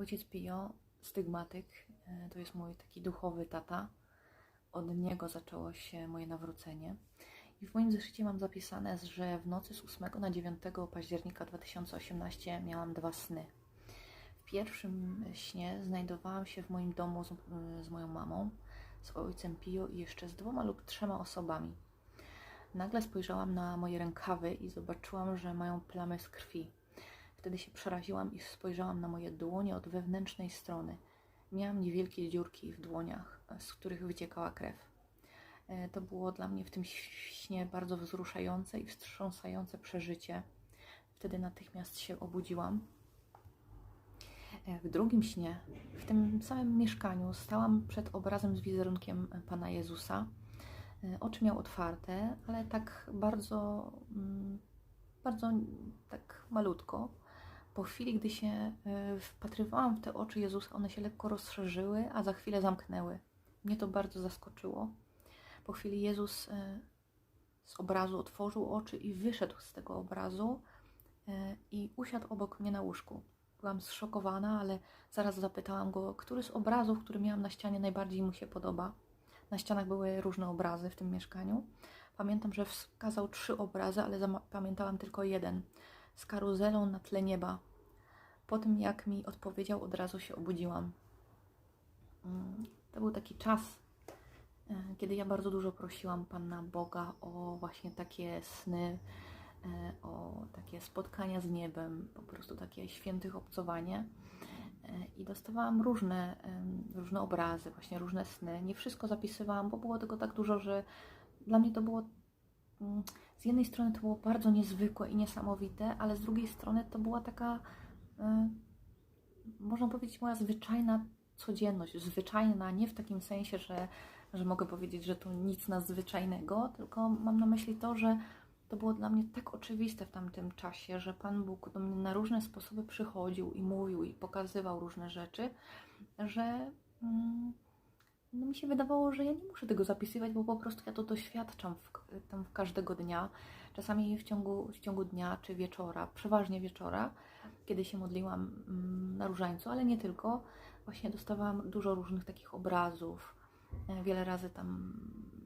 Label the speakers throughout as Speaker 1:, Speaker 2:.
Speaker 1: Ojciec Pio, stygmatyk, e, to jest mój taki duchowy tata. Od niego zaczęło się moje nawrócenie. I w moim zeszycie mam zapisane, że w nocy z 8 na 9 października 2018 miałam dwa sny. W pierwszym śnie znajdowałam się w moim domu z, z moją mamą, z ojcem Pio i jeszcze z dwoma lub trzema osobami. Nagle spojrzałam na moje rękawy i zobaczyłam, że mają plamy z krwi. Wtedy się przeraziłam i spojrzałam na moje dłonie od wewnętrznej strony. Miałam niewielkie dziurki w dłoniach, z których wyciekała krew. E, To było dla mnie w tym śnie bardzo wzruszające i wstrząsające przeżycie. Wtedy natychmiast się obudziłam. E, W drugim śnie, w tym samym mieszkaniu, stałam przed obrazem z wizerunkiem Pana Jezusa. E, Oczy miał otwarte, ale tak bardzo, mm, bardzo tak malutko. Po chwili, gdy się e, wpatrywałam w te oczy Jezusa, one się lekko rozszerzyły, a za chwilę zamknęły. Mnie to bardzo zaskoczyło. Po chwili Jezus e, z obrazu otworzył oczy i wyszedł z tego obrazu e, i usiadł obok mnie na łóżku. Byłam zszokowana, ale zaraz zapytałam go, który z obrazów, który miałam na ścianie, najbardziej mu się podoba. Na ścianach były różne obrazy w tym mieszkaniu. Pamiętam, że wskazał trzy obrazy, ale pamiętałam tylko jeden. Z karuzelą na tle nieba. Po tym, jak mi odpowiedział, od razu się obudziłam. Mm, To był taki czas, e, kiedy ja bardzo dużo prosiłam Pana Boga o właśnie takie sny, e, o takie spotkania z niebem, po prostu takie świętych obcowanie. E, I dostawałam różne, różne obrazy, właśnie różne sny. Nie wszystko zapisywałam, bo było tego tak dużo, że dla mnie to było mm, z jednej strony to było bardzo niezwykłe i niesamowite, ale z drugiej strony to była taka, można powiedzieć, moja zwyczajna codzienność. Zwyczajna nie w takim sensie, że, że mogę powiedzieć, że to nic nadzwyczajnego, tylko mam na myśli to, że to było dla mnie tak oczywiste w tamtym czasie, że Pan Bóg do mnie na różne sposoby przychodził i mówił i pokazywał różne rzeczy, że mm, no mi się wydawało, że ja nie muszę tego zapisywać, bo po prostu ja to doświadczam w, tam każdego dnia. Czasami w ciągu, w ciągu dnia czy wieczora, przeważnie wieczora, kiedy się modliłam mm, na różańcu, ale nie tylko. Właśnie dostawałam dużo różnych takich obrazów. E, Wiele razy tam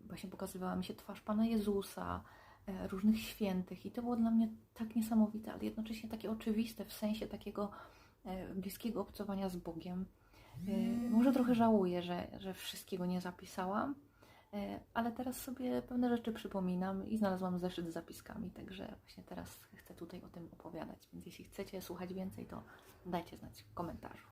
Speaker 1: właśnie pokazywała mi się twarz Pana Jezusa, e, różnych świętych i to było dla mnie tak niesamowite, ale jednocześnie takie oczywiste w sensie takiego e, bliskiego obcowania z Bogiem. E, Może trochę żałuję, że, że wszystkiego nie zapisałam, e, ale teraz sobie pewne rzeczy przypominam i znalazłam zeszyt z zapiskami, także właśnie teraz chcę tutaj o tym opowiadać. Więc jeśli chcecie słuchać więcej, to dajcie znać w komentarzu.